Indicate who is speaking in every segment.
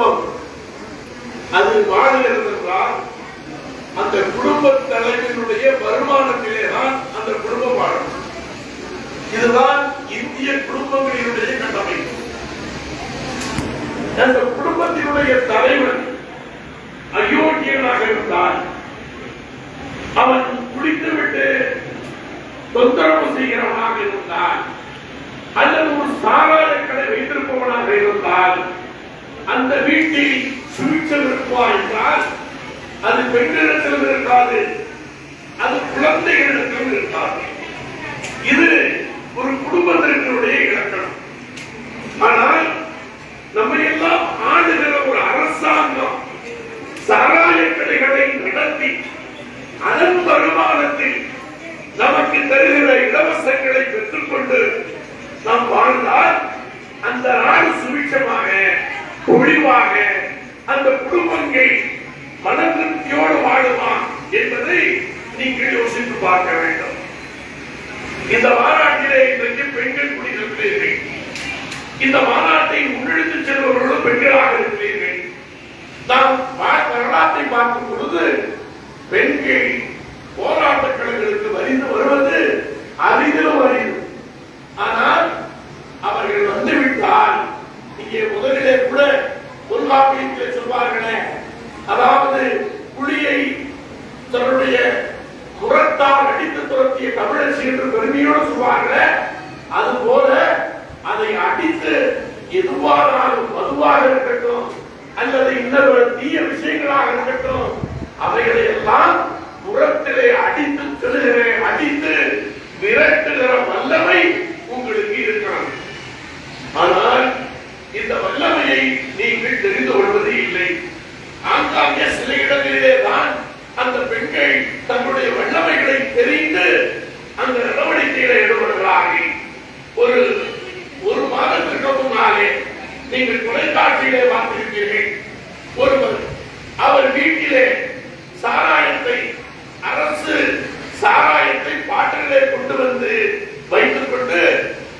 Speaker 1: குடும்பம் அது வாழுகிறது என்றால் அந்த குடும்ப தலைவனுடைய வருமானத்திலே தான் அந்த குடும்பம் வாழும். இதுதான் இந்திய குடும்பங்களினுடைய கட்டமைப்பு அந்த குடும்பத்தினுடைய தலைவன் அயோக்கியனாக இருந்தால் அவன் குடித்துவிட்டு தொந்தரவு செய்கிறவனாக இருந்தால் அல்லது ஒரு சாராய கடை வைத்திருப்பவனாக இருந்தால் அந்த வீட்டில் சுவிச்சல் இருக்குமா என்றால் அது பெண்களிடத்திலும் இருக்காது அது குழந்தைகளிடத்திலும் இருக்காது. இது ஒரு குடும்பத்தினுடைய இலக்கணம். ஆனால் நம்ம எல்லாம் ஆடுகிற ஒரு அரசாங்கம் சாராய கடைகளை நடத்தி அதன் வருமானத்தில் நமக்கு தருகிற இலவசங்களை பெற்றுக்கொண்டு நாம் வாழ்ந்தால் அந்த நாடு சுபிட்சமாக ஒளிவாக அந்த குடும்பங்கள் மன திருப்தியோடு வாழுமா என்பதை நீங்கள் யோசித்து பார்க்க வேண்டும். இந்த மாநாட்டிலே இன்றைக்கு பெண்கள் குடியிருக்கிறீர்கள். இந்த மாநாட்டை முன்னெடுத்து செல்பவர்களும் பெண்களாக இருக்கிறீர்கள். நாம் வரலாற்றை பார்க்கும் பொழுது பெண்கள் போராட்ட களங்களுக்கு வரிந்து வருவது அரிதிலும் அரிது ஆனால் அவர்கள் வந்துவிட்டால் இங்கே முதலிலே கூட தொல்காப்பியத்தில் சொல்வார்களே அதாவது புலியை தன்னுடைய புறத்தால் அடித்து துரத்திய தமிழரசி என்று பெருமையோடு சொல்வார்களே அது போல அதை அடித்து எதுவானாலும் மதுவாக இருக்கட்டும் அல்லது இன்னொரு தீய விஷயங்களாக இருக்கட்டும் அவைகளை எல்லாம் புறத்திலே அடித்து செல்கிற அடித்து விரட்டுகிற வல்லமை உங்களுக்கு இருக்கிறது. ஆனால் இந்த வல்லமையை நீங்கள் தெரிந்து கொள்வது இல்லை. ஆங்காங்கே சில இடங்களிலே தான் அந்த பெண்கள் தங்களுடைய வல்லமைகளை தெரிந்து அந்த நடவடிக்கைகளை ஈடுபடுகிறார்கள் ஒரு ஒரு மாதத்திற்கு முன்னாலே நீங்கள் தொலைக்காட்சியிலே பார்த்திருக்கிறீர்கள் ஒருவர் அவர் வீட்டிலே சாராயத்தை அரசு சாராயத்தை பாட்டிலே கொண்டு வந்து வைத்துக் கொண்டு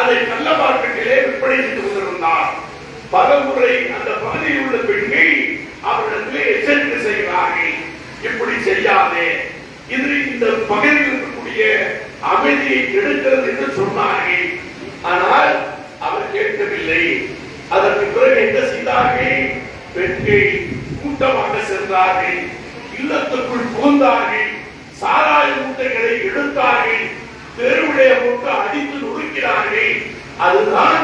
Speaker 1: அதை நல்ல மார்க்கெட்டிலே விற்பனை செய்து கொண்டிருந்தார். பல முறை அந்த பகுதியில் உள்ள பெண்கள் அவரிடத்திலே எச்சரிக்கை செய்கிறார்கள். இப்படி செய்யாதே. இது இந்த பகுதியில் இருக்கக்கூடிய அமைதியை கெடுக்கிறது என்று சொன்னார்கள். ஆனால் அவர் கேட்கவில்லை. அதற்கு பிறகு என்ன செய்தார்கள்? பெண்கள் கூட்டமாக சென்றார்கள் இல்லத்துக்குள் புகுந்தார்கள் சாராய மூட்டைகளை எடுத்தார்கள் தெருவிலே மூட்டை அடித்து நொறுக்கிறார்கள் அதுதான்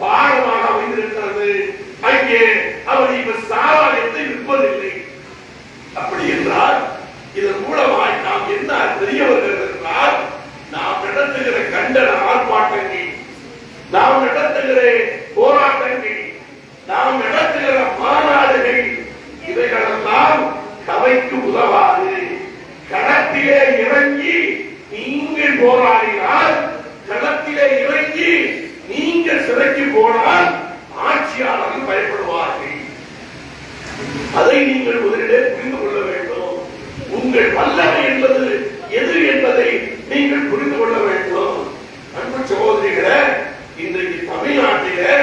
Speaker 1: பாடமாக அமைந்திருக்கிறது. அங்கே அவர் இப்ப சாராயத்தை விற்பதில்லை. அப்படி என்றால் இதன் மூலமாய் நாம் என்ன தெரிய வருகிறது என்றால் நாம் நடத்துகிற கண்டன ஆர்ப்பாட்டங்கள் நாம் நடத்துகிற போராட்டங்கள் நாம் நடத்துகிற மாநாடுகள் இவைகளெல்லாம் கவைக்கு உதவாது களத்திலே இறங்கி நீங்கள் போராடினால் களத்திலே இறங்கி நீங்கள் சிறைக்கு போனால் ஆட்சியாளர்கள் பயப்படுவார்கள். அதை நீங்கள் முதலிலே புரிந்து கொள்ள வேண்டும். உங்கள் வல்லமை என்பது எது என்பதை நீங்கள் புரிந்து கொள்ள வேண்டும் அன்பு சகோதரிகளே இன்றைக்கு தமிழ்நாட்டிலே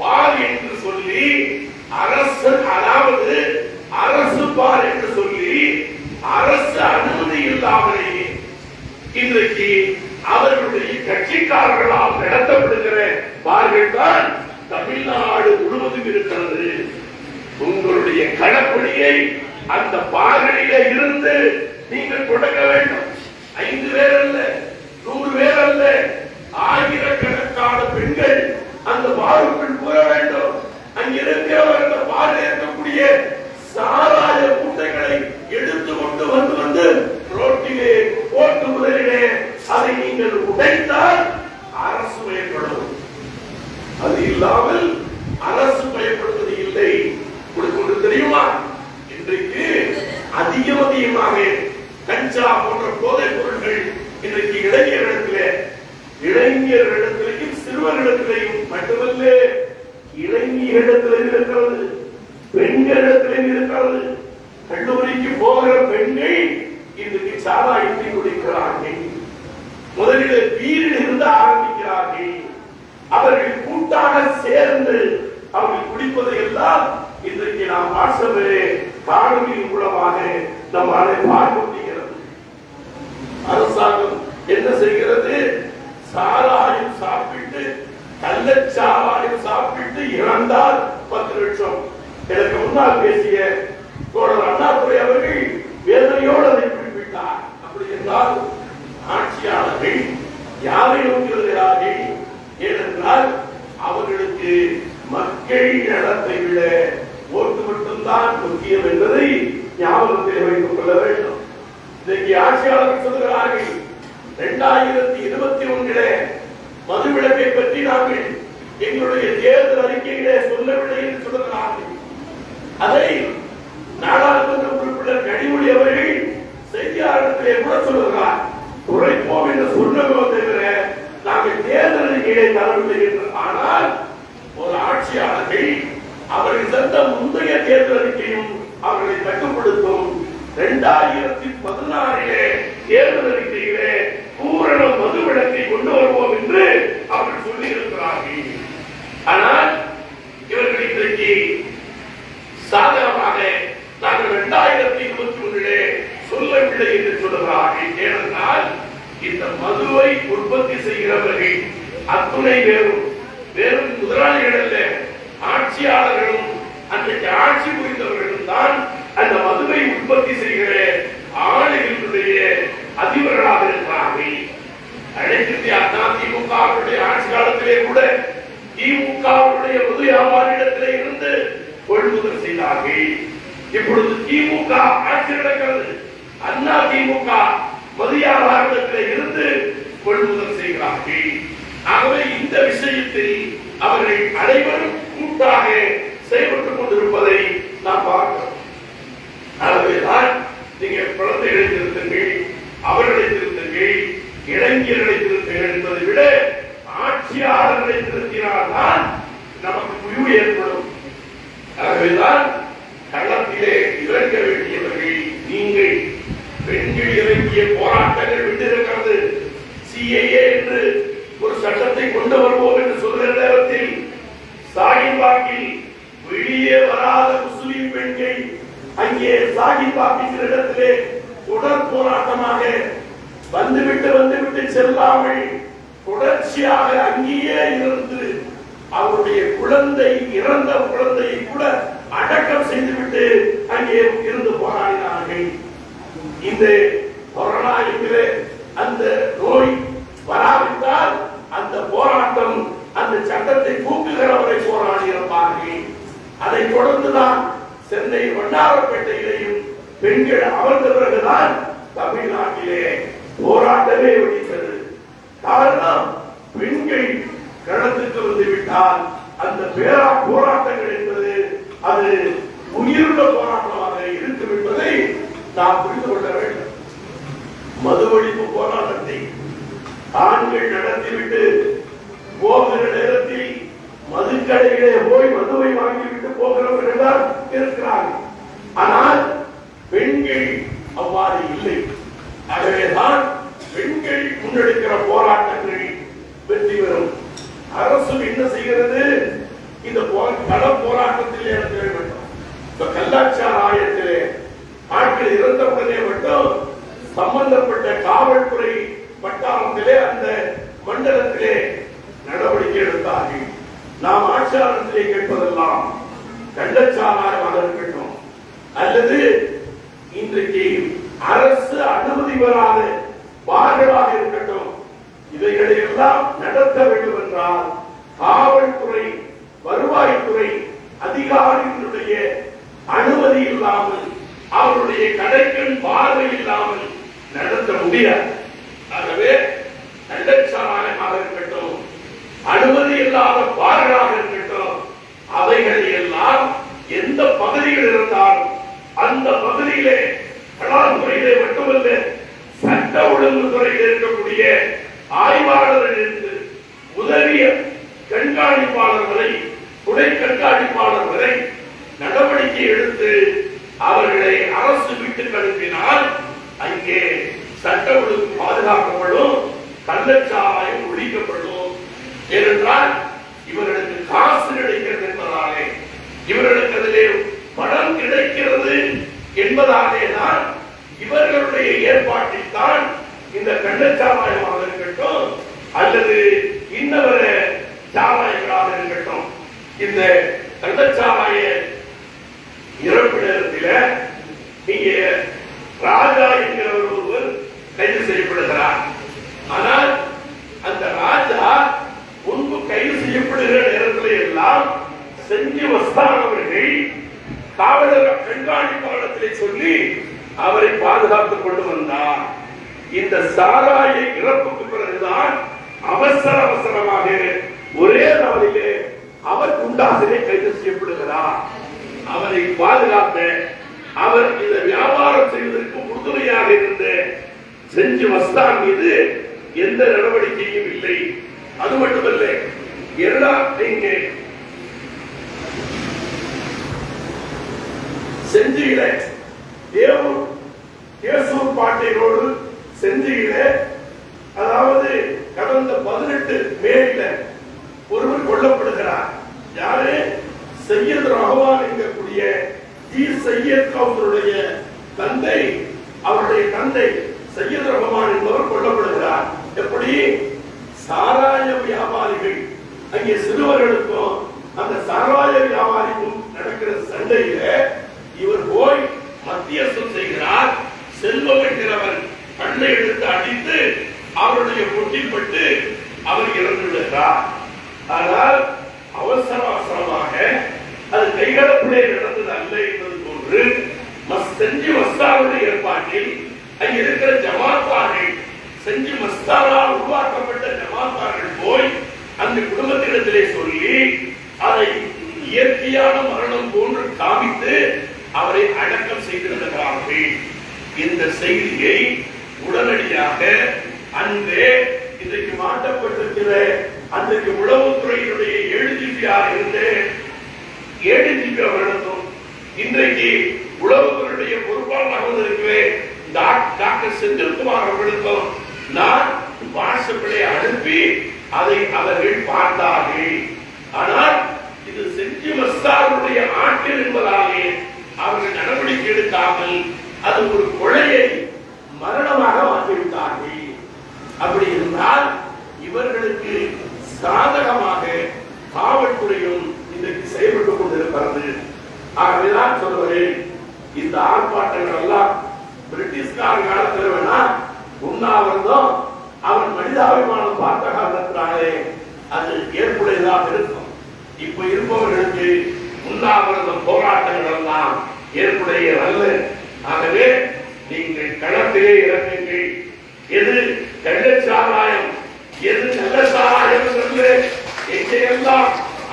Speaker 1: பார் என்று சொல்லி அரசு அதாவது அரசு பார் என்று சொல்லி அரசு அனுமதி இல்லாமலேயே இன்றைக்கு அவர்களுடைய கட்சிக்காரர்களால் நடத்தப்படுகிற என்றால் தமிழ்நாடு முழுவதும் இருக்கிறது. உங்களுடைய கடப்பணியை அந்த பார்களிலே இருந்து நீங்கள் தொடங்க வேண்டும். ஐந்து பேர் அல்ல நூறு பேர் அல்ல ஆயிரக்கணக்கான பெண்கள் அந்த பாருக்குள் கூற வேண்டும். அங்கிருக்கிறவர் அந்த பாரில் இருக்கக்கூடிய சாராய கூட்டைகளை எடுத்து கொண்டு வந்து வந்து ரோட்டிலே போட்டு முதலிலே அதை நீங்கள் உடை அரசு பயன்படும் அது இல்லாமல் அரசு பயப்படுவது இல்லை உங்களுக்கு ஒன்று தெரியுமா இன்றைக்கு அதிகம் அதிகமாக கஞ்சா போன்ற போதைப் பொருட்கள் இன்றைக்கு இளைஞர்களிடத்திலே இளைஞர்களிடத்திலேயும் சிறுவர்களிடத்திலேயும் மட்டுமல்ல இளைஞர்களிடத்திலும் இருக்கிறது பெண்களிடத்திலும் இருக்கிறது பள்ளிக்கு போகிற பெண்கள் இன்றைக்கு சாராயத்தை குடிக்கிறார்கள். முதலில் வீரில் இருந்து ஆரம்பிக்கிறார்கள். அவர்கள் கூட்டாக சேர்ந்து அவர்கள் குடிப்பதை எல்லாம் இந்த வாட்ஸ்அப்பிலே காணொலியின் மூலமாக நம்ம அதை பார்க்க முடிகிறது அரசாங்கம் என்ன செய்கிறது? சாராயம் சாப்பிட்டு கள்ளச்சாராயம் சாப்பிட்டு இறந்தால் பத்து லட்சம். எனக்கு முன்னால் பேசிய தோழர் அண்ணாதுரை அவர்கள் வேதனையோடு அதை குறிப்பிட்டார் அப்படி என்றால் ஆட்சியாளர்கள் யாரை நோக்கி வருகிறார்கள் ஏனென்றால் அவர்களுக்கு மக்கள் நலத்தை விட தான் முக்கியம் என்பதை ஞாபகத்தில் வைத்துக் கொள்ள வேண்டும். இன்றைக்கு ஆட்சியாளர்கள் சொல்லுகிறார்கள் இரண்டாயிரத்தி இருபத்தி ஒன்றிலே மதுவிலக்கை பற்றி நாங்கள் எங்களுடைய தேர்தல் அறிக்கையிலே சொல்லவில்லை என்று சொல்லுகிறார்கள் அதை சாகிபாக்கின் இடத்திலே தொடர் போராட்டமாக வந்துவிட்டு வந்துவிட்டு செல்லாமல் தொடர்ச்சியாக அங்கேயே இருந்து அவருடைய குழந்தை இறந்த குழந்தையை கூட அடக்கம் செய்துவிட்டு அங்கே இருந்து போராடினார்கள். இந்த கொரோனா என்கிற அந்த நோய் வராவிட்டால் அந்த போராட்டம் அந்த சட்டத்தை தூக்குகிறவரை போராடி இருப்பார்கள் அதை தொடர்ந்துதான் சென்னை வண்ணாரப்பேட்டையிலேயும் பெண்கள் அமர்ந்த பிறகுதான் தமிழ்நாட்டிலே போராட்டமே வெடித்தது காரணம் பெண்கள் களத்துக்கு வந்து விட்டால் அந்த பேரா போராட்டங்கள் என்பது அது உயிருள்ள போராட்டமாக இருக்கும் என்பதை நாம் புரிந்து கொள்ள வேண்டும் மது ஒழிப்பு போராட்டத்தை ஆண்கள் நடத்திவிட்டு போகிற நேரத்தில் மதுக்கடைகளே போய் மதுவை வாங்கிவிட்டு போகிறவர்கள் தான் இருக்கிறார்கள். ஆனால் பெண்கள் அவ்வாறு இல்லை. ஆகவேதான் பெண்கள் முன்னெடுக்கிற போராட்டங்கள் வெற்றி பெறும். அரசு என்ன செய்கிறது? இந்த கள போராட்டத்தில் இறங்க வேண்டும் இப்ப கல்லாச்சாராயத்திலே ஆட்கள் இறந்தவுடனே மட்டும் சம்பந்தப்பட்ட காவல்துறை வட்டாரத்திலே அந்த மண்டலத்திலே நடவடிக்கை எடுத்தார்கள். நாம் ஆட்சியாளர்களை கேட்பதெல்லாம் கள்ளச்சாராயமாக இருக்கட்டும். அல்லது இன்றைக்கு அரசு அனுமதி பெறாத பார்களாக இருக்கட்டும். இவைகளை எல்லாம் நடத்த வேண்டும் என்றால் காவல்துறை வருவாய்த்துறை அதிகாரிகளுடைய அனுமதி இல்லாமல் அவருடைய கடைக்கண் பார்வை இல்லாமல் முடியாது ஆகவே கள்ளச்சாராயமாக இருக்கட்டும் அனுமதி இல்லாத பார்களாக இருக்கட்டும் அவைகளை எல்லாம் எந்த பகுதியில் இருந்தாலும் அந்த பகுதியிலே கலாத்துறையிலே மட்டுமல்ல சட்ட ஒழுங்கு துறையில் இருக்கக்கூடிய ஆய்வாளர்கள் இருந்து உதவிய கண்காணிப்பாளர்களை துணை கண்காணிப்பாளர் வரை நடவடிக்கை எடுத்து பாதுகாக்கப்படும் கள்ளச்சாராயம் ஒழிக்கப்படும். ஏனென்றால் இவர்களுக்கு காசு கிடைக்கிறது என்பதாலே இவர்களுக்கு அதிலே பணம் கிடைக்கிறது என்பதாலே தான் இவர்களுடைய ஏற்பாட்டில் தான் இந்த கள்ளச்சாராயமாக இருக்கட்டும் அல்லது இன்னவர சாராயங்களாக இருக்கட்டும் இந்த கள்ளச்சாராய இறப்பு நேரத்தில் நீங்க ராஜா என்கிறவர் ஒருவர் கைது செய்யப்படுகிறார் ஆனால் அந்த ராஜா முன்பு கைது செய்யப்படுகிற நேரத்தில் எல்லாம் செஞ்சி வஸ்தான் அவர்கள் காவலர் கண்காணிப்பாளத்திலே சொல்லி அவரை பாதுகாத்துக் கொண்டு வந்தார் இந்த சாராய இறப்புக்கு பிறகுதான் அவசர அவசரமாக ஒரே நாளிலே அவர் குண்டாசிலே கைது செய்யப்படுகிறார். அவரை பாதுகாத்த அவர் இந்த வியாபாரம் செய்வதற்கு உறுதுணையாக இருந்த செஞ்சு மஸ்தான் மீது எந்த நடவடிக்கையும் இல்லை. அது மட்டுமல்ல இரண்டாம் இங்கே செஞ்சியில தேவூர் கேசூர் பாட்டையோடு செஞ்சியில அதாவது கடந்த பதினெட்டு மேல ஒருவர் கொல்லப்படுகிறார். யாரு? சையத் ரஹ்மான் என்கக்கூடிய ஜி சையத் அவருடைய தந்தை. அவருடைய தந்தை சையத் ரஹமான் என்பவர் கொல்லப்படுகிறார். எப்படி? சாராய வியாபாரிகள். அங்கே சிறுவர்களுக்கும் அந்த சாராய வியாபாரிக்கும் நடக்கிற சண்டையில இவர் போய் மத்தியஸ்தம் செய்கிறார். செல்வம் என்கிறவர் கண்ணை எடுத்து அடித்து அவருடைய பொட்டிப்பட்டு அவர் இறந்து விடுகிறார் ஆனால் அவசர அவசரமாக அது கைகலப்பிலே நடந்தது அல்ல என்பது போன்று செஞ்சு மஸ்தாருடைய ஏற்பாட்டில் அங்கே இருக்கிற ஜமாத்தார்கள் செஞ்சு மஸ்தாரால் உருவாக்கப்பட்ட ஜமாத்தார்கள் போய் அந்த குடும்பத்திடத்திலே சொல்லி அதை இயற்கையான மரணம் போன்று காமித்து அவரை அடக்கம் செய்திருந்தார்கள் இந்த செய்தியை உடனடியாக அன்றே இன்றைக்கு மாற்றப்பட்டிருக்கிற அன்றைக்கு உளவுத்துறையினுடைய ஏழுஜிபியாக இருந்த ஏடிஜிபி அவர்களுக்கும் இன்றைக்கு உளவுத்துறையுடைய பொறுப்பாளராக வந்திருக்கிற டாக்டர் செந்தில்குமார் அவர்களுக்கும் நான் வாட்ஸ்அப்பிலே அனுப்பி அதை அவர்கள் பார்த்தார்கள். ஆனால் இது செஞ்சி மஸ்தாருடைய ஆட்டில் என்பதாலே அவர்கள் நடவடிக்கை எடுக்காமல் அது ஒரு கொலையை மரணமாக மாற்றிவிட்டார்கள். அப்படி இருந்தால் இவர்களுக்கு சாதகமாக காவல்துறையும் இன்றைக்கு செயல்பட்டுக் கொண்டிருக்கிறது. ஆகவேதான் சொல்லுகிறேன் இந்த ஆர்ப்பாட்டங்கள் எல்லாம் பிரிட்டிஷ்கார காலத்தில் வேணா உண்ணாவிரதம் அவன் மனிதாபிமானம் பார்த்த காரணத்தினாலே அது ஏற்புடையதாக இருக்கும். இப்ப இருப்பவர்களுக்கு உண்ணாவிரதம் போராட்டங்கள் எல்லாம் ஏற்புடைய அல்ல ஆகவே நீங்கள் களத்திலே இறங்குங்கள். எது கள்ளச்சாராயம் எது நல்ல சாராயம் என்று எங்கெல்லாம்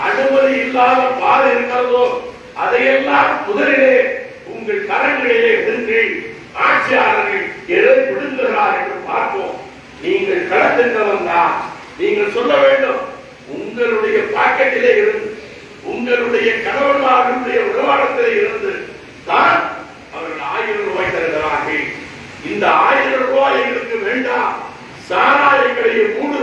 Speaker 1: அனுமதி இல்லாத பாதை இருக்கிறதோ அதையெல்லாம் முதலிலே உங்கள் கரங்களிலே இருங்கள் ஆட்சியாளர்கள் எதை விடுகிறார் என்று பார்ப்போம். நீங்கள் களத்திற்கு வந்தால் நீங்கள் சொல்ல வேண்டும் உங்களுடைய பாக்கெட்டிலே இருந்து உங்களுடைய கணவன்மார்களுடைய உறவாடத்திலே இருந்து தான் அவர்கள் ஆயிரம் ரூபாய் தருகிறார்கள். இந்த ஆயிரம் ரூபாய் எங்களுக்கு வேண்டாம். சாராயங்களையே மூடு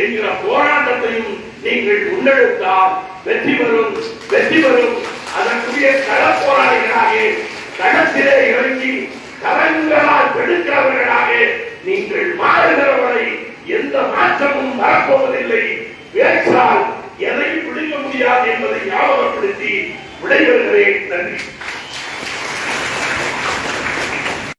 Speaker 1: என்கிற போராட்டத்தையும் நீங்கள் முன்னெடுத்தால் வெற்றி வரும் வெற்றி பெறும் அதற்குரிய கள போராளிகளாக களத்திலே இறங்கி கரங்களால் வெடுக்கிறவர்களாக நீங்கள் மாறுகிற வரை எந்த மாற்றமும் வரப்போவதில்லை. பேச்சால் எதை பிடிக்க முடியாது என்பதை ஞாபகப்படுத்தி விடைபெறுகிறேன். நன்றி.